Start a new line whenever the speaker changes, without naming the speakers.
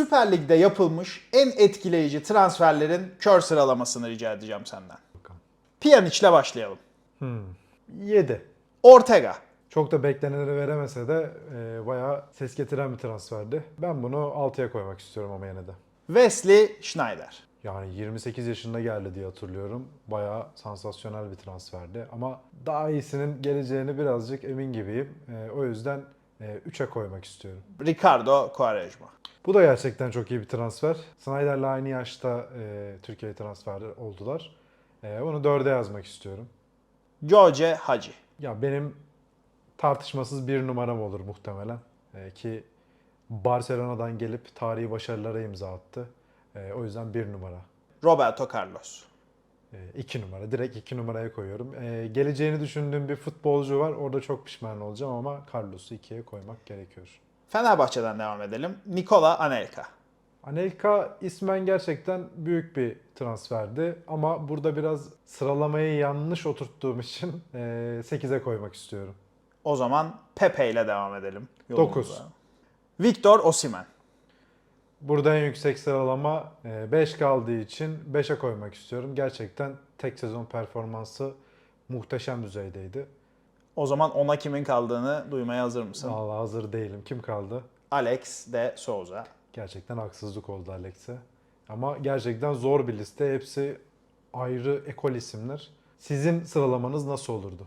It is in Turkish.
Süper Lig'de yapılmış en etkileyici transferlerin kör sıralamasını rica edeceğim senden. Pjanic'le başlayalım.
7.
Ortega.
Çok da beklenenleri veremese de e, bayağı ses getiren bir transferdi. Ben bunu 6'ya koymak istiyorum ama yine de.
Wesley Schneider.
Yani 28 yaşında geldi diye hatırlıyorum. Bayağı sansasyonel bir transferdi. Ama daha iyisinin geleceğini birazcık emin gibiyim. E, o yüzden e, 3'e koymak istiyorum.
Ricardo Quaresma.
Bu da gerçekten çok iyi bir transfer. Snyder'la aynı yaşta e, Türkiye'ye transfer oldular. E, onu 4'e yazmak istiyorum.
George Hagi.
Ya benim tartışmasız bir numaram olur muhtemelen. E, ki Barcelona'dan gelip tarihi başarılara imza attı. E, o yüzden bir numara.
Roberto Carlos.
E, iki numara. Direkt iki numaraya koyuyorum. E, geleceğini düşündüğüm bir futbolcu var. Orada çok pişman olacağım ama Carlos'u ikiye koymak gerekiyor.
Fenerbahçe'den devam edelim. Nikola Anelka.
Anelka ismen gerçekten büyük bir transferdi ama burada biraz sıralamayı yanlış oturttuğum için e, 8'e koymak istiyorum.
O zaman Pepe ile devam edelim.
Dokuz.
yolumuza. Victor Osimhen.
Burada en yüksek sıralama 5 kaldığı için 5'e koymak istiyorum. Gerçekten tek sezon performansı muhteşem düzeydeydi.
O zaman ona kimin kaldığını duymaya hazır mısın?
Vallahi hazır değilim. Kim kaldı?
Alex de Souza.
Gerçekten haksızlık oldu Alex'e. Ama gerçekten zor bir liste. Hepsi ayrı ekol isimler. Sizin sıralamanız nasıl olurdu?